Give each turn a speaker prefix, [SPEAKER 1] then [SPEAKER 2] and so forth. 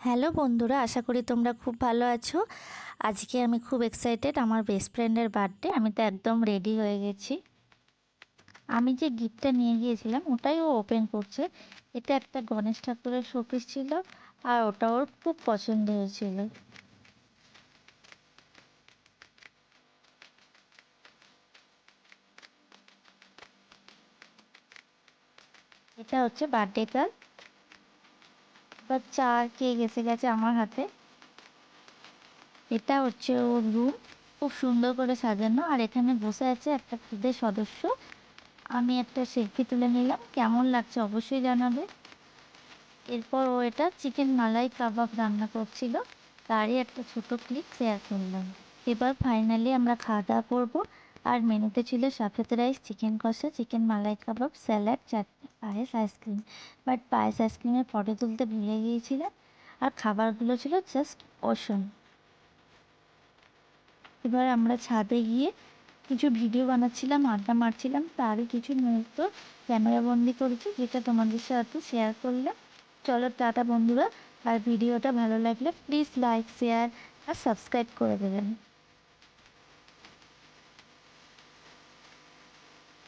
[SPEAKER 1] Hello বন্ধুরা, আশা করি তোমরা খুব ভালো আছো। আজকে আমি খুব এক্সাইটেড আমার বেস্ট ফ্রেন্ডের বার্থডে আমি তো একদম রেডি হয়ে গেছি। আমি যে গিফটটা নিয়ে গিয়েছিলাম, ওটাই ও ওপেন করছে। এটা একটা গণেশ ঠাকুরের শোপিস ছিল আর ওটা ওর খুব পছন্দ হয়েছিল। এটা হচ্ছে বার্থডে কার্ড এবার চা কেক এসে গেছে আমার হাতে। এটা হচ্ছে ওর রুম খুব সুন্দর করে সাজানো। আর এখানে বসে আছে একটা খুদের সদস্য। আমি একটা সেলফি তুলে নিলাম। কেমন লাগছে অবশ্যই জানাবে। এরপর ও এটা চিকেন মালাই কাবাব রান্না করছিল। তারই একটা ছোট ক্লিপ শেয়ার করলাম। এবার ফাইনালি আমরা খাওয়া দাওয়া করব। আর মেনুতে ছিল সাফেদ রাইস চিকেন কষা চিকেন মালাই কাবাব স্যালাড চাটনি। পায়েস আইসক্রিম। বাট পায়েস আইসক্রিমের ফটো তুলতে ভুলে গিয়েছিলাম আর খাবারগুলো ছিল জাস্ট অসম এবার আমরা ছাদে গিয়ে কিছু ভিডিও বানাচ্ছিলাম, আড্ডা মারছিলাম। তারই কিছু মুহূর্ত ক্যামেরা বন্দি করেছি, যেটা তোমাদের সাথে শেয়ার করলাম। চলো টাটা বন্ধুরা, আর ভিডিওটা ভালো লাগলে প্লিজ লাইক শেয়ার আর সাবস্ক্রাইব করে দেবেন।